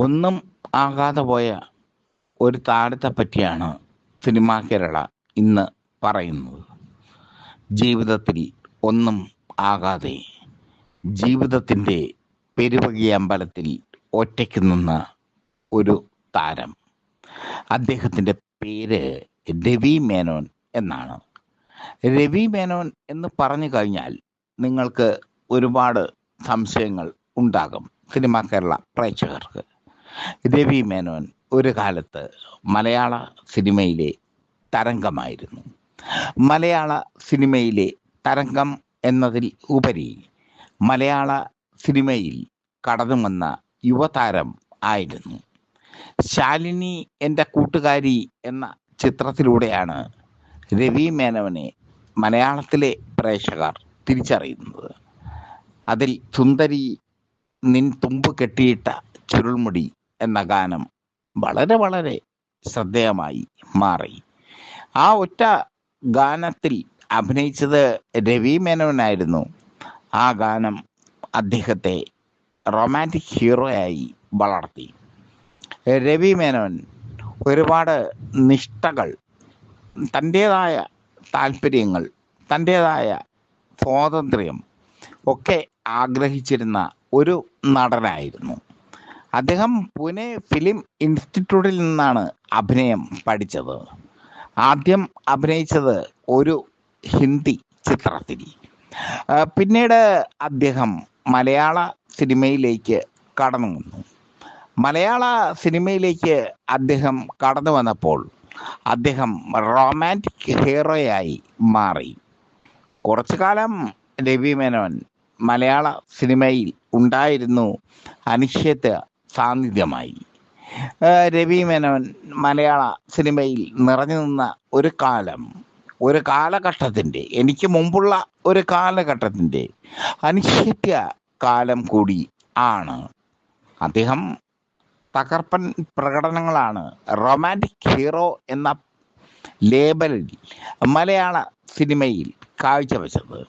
ഒന്നും ആകാതെ പോയ ഒരു താരത്തെ പറ്റിയാണ് സിനിമാ കേരള ഇന്ന് പറയുന്നത്. ജീവിതത്തിൽ ഒന്നും ആകാതെ ജീവിതത്തിന്റെ പെരുവകി അമ്പലത്തിൽ ഒറ്റയ്ക്ക് നിന്ന ഒരു താരം. അദ്ദേഹത്തിന്റെ പേര് രവി മേനോൻ എന്നാണ്. രവി മേനോൻ എന്ന് പറഞ്ഞു കഴിഞ്ഞാൽ നിങ്ങൾക്ക് ഒരുപാട് സംശയങ്ങൾ ഉണ്ടാകും സിനിമാ കേരള പ്രേക്ഷകർക്ക്. രവി മേനോൻ ഒരു കാലത്ത് മലയാള സിനിമയിലെ തരംഗമായിരുന്നു. മലയാള സിനിമയിലെ തരംഗം എന്നതിൽ ഉപരി മലയാള സിനിമയിൽ കടന്നു വന്ന യുവതാരം ആയിരുന്നു. ശാലിനി എന്റെ കൂട്ടുകാരി എന്ന ചിത്രത്തിലൂടെയാണ് രവി മേനോനെ മലയാളത്തിലെ പ്രേക്ഷകർ തിരിച്ചറിയുന്നത്. അതിൽ സുന്ദരി നിൻ തുമ്പ് കെട്ടിയിട്ട ചുരുൾമുടി എന്ന ഗാനം വളരെ വളരെ ശ്രദ്ധേയമായി മാറി. ആ ഒറ്റ ഗാനത്തിൽ അഭിനയിച്ചത് രവി മേനോനായിരുന്നു. ആ ഗാനം അദ്ദേഹത്തെ റൊമാന്റിക് ഹീറോയായി വളർത്തി. രവി മേനോൻ ഒരുപാട് നിഷ്ഠകൾ തന്റേതായ താല്പര്യങ്ങൾ തന്റേതായ സ്വാതന്ത്ര്യം ഒക്കെ ആഗ്രഹിച്ചിരുന്ന ഒരു നടനായിരുന്നു. അദ്ദേഹം പൂനെ ഫിലിം ഇൻസ്റ്റിറ്റ്യൂട്ടിൽ നിന്നാണ് അഭിനയം പഠിച്ചത്. ആദ്യം അഭിനയിച്ചത് ഒരു ഹിന്ദി ചിത്രത്തിൽ. പിന്നീട് അദ്ദേഹം മലയാള സിനിമയിലേക്ക് കടന്നു വന്നു. മലയാള സിനിമയിലേക്ക് അദ്ദേഹം കടന്നു വന്നപ്പോൾ അദ്ദേഹം റൊമാന്റിക് ഹീറോയായി മാറി. കുറച്ചു കാലം രവി മേനോൻ മലയാള സിനിമയിൽ ഉണ്ടായിരുന്നു. അനിശ്ചിത സാന്നിധ്യമായി. രവി മേനോൻ മലയാള സിനിമയിൽ നിറഞ്ഞു നിന്ന ഒരു കാലം ഒരു കാലഘട്ടത്തിന്റെ എനിക്ക് മുമ്പുള്ള ഒരു കാലഘട്ടത്തിന്റെ അനിശ്ചിത കാലം കൂടി ആണ്. അദ്ദേഹം തകർപ്പൻ പ്രകടനങ്ങളാണ്. റൊമാന്റിക് ഹീറോ എന്ന ലേബലിൽ മലയാള സിനിമയിൽ കാഴ്ചവെച്ചത്.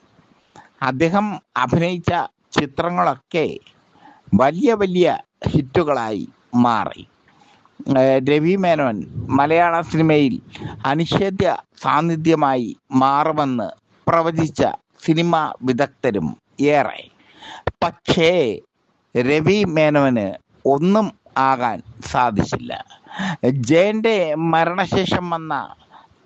അദ്ദേഹം അഭിനയിച്ച ചിത്രങ്ങളൊക്കെ വലിയ വലിയ ഹിറ്റുകളായി മാറി. രവി മേനോൻ മലയാള സിനിമയിൽ അനിഷേധ്യ സാന്നിധ്യമായി മാറുമെന്ന് പ്രവചിച്ച സിനിമ വിദഗ്ധരും ഏറെ. പക്ഷേ രവി മേനോന് ഒന്നും ആകാൻ സാധിച്ചില്ല. ജയന്റെ മരണശേഷം വന്ന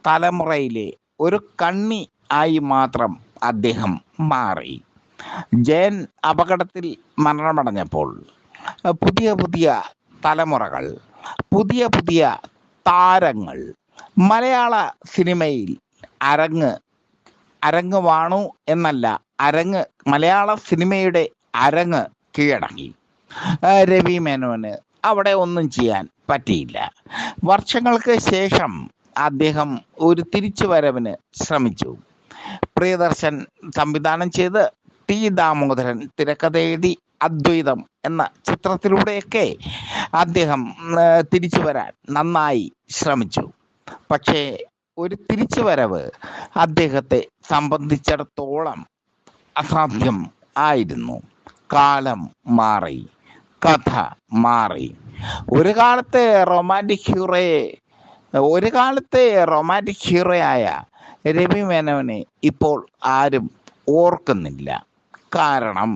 തലമുറയിലെ ഒരു കണ്ണി ആയി മാത്രം അദ്ദേഹം മാറി. ജയൻ അപകടത്തിൽ മരണമടഞ്ഞപ്പോൾ പുതിയ പുതിയ തലമുറകൾ പുതിയ പുതിയ താരങ്ങൾ മലയാള സിനിമയിൽ അരങ്ങ് അരങ്ങ് വാണു എന്നല്ല അരങ്ങ് മലയാള സിനിമയുടെ അരങ്ങ് കീഴടങ്ങി. രവി മേനോന് അവിടെ ഒന്നും ചെയ്യാൻ പറ്റിയില്ല. വർഷങ്ങൾക്ക് ശേഷം അദ്ദേഹം ഒരു തിരിച്ചു വരവിന് ശ്രമിച്ചു. പ്രിയദർശൻ സംവിധാനം ചെയ്ത് ടി ദാമോദരൻ തിരക്കഥ എഴുതി അദ്വൈതം എന്ന ചിത്രത്തിലൂടെയൊക്കെ അദ്ദേഹം തിരിച്ചു വരാൻ നന്നായി ശ്രമിച്ചു. പക്ഷേ ഒരു തിരിച്ചു വരവ് അദ്ദേഹത്തെ സംബന്ധിച്ചിടത്തോളം അസാധ്യം ആയിരുന്നു. കാലം മാറി കഥ മാറി. ഒരു കാലത്തെ റൊമാന്റിക് ഹീറോയെ ഒരു കാലത്തെ റൊമാന്റിക് ഹീറോയായ രവി മേനോനെ ഇപ്പോൾ ആരും ഓർക്കുന്നില്ല. കാരണം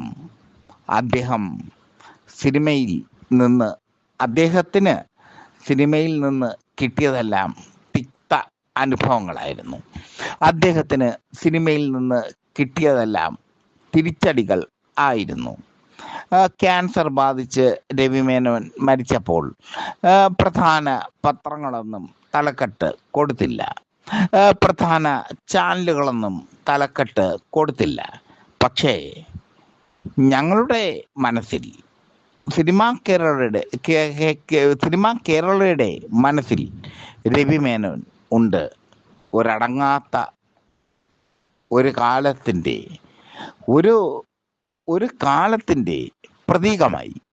അദ്ദേഹം സിനിമയിൽ നിന്ന് അദ്ദേഹത്തിന് സിനിമയിൽ നിന്ന് കിട്ടിയതെല്ലാം തിക്ത അനുഭവങ്ങളായിരുന്നു. അദ്ദേഹത്തിന് സിനിമയിൽ നിന്ന് കിട്ടിയതെല്ലാം തിരിച്ചടികൾ ആയിരുന്നു. ക്യാൻസർ ബാധിച്ച് രവിമേനോൻ മരിച്ചപ്പോൾ പ്രധാന പത്രങ്ങളൊന്നും തലക്കെട്ട് കൊടുത്തില്ല. പ്രധാന ചാനലുകളൊന്നും തലക്കെട്ട് കൊടുത്തില്ല. പക്ഷേ ഞങ്ങളുടെ മനസ്സിൽ സിനിമാ കേരളയുടെ സിനിമാ കേരളയുടെ മനസ്സിൽ രവി മേനോൻ ഉണ്ട്. ഒരടങ്ങാത്ത ഒരു കാലത്തിന്റെ ഒരു ഒരു കാലത്തിന്റെ പ്രതീകമായി.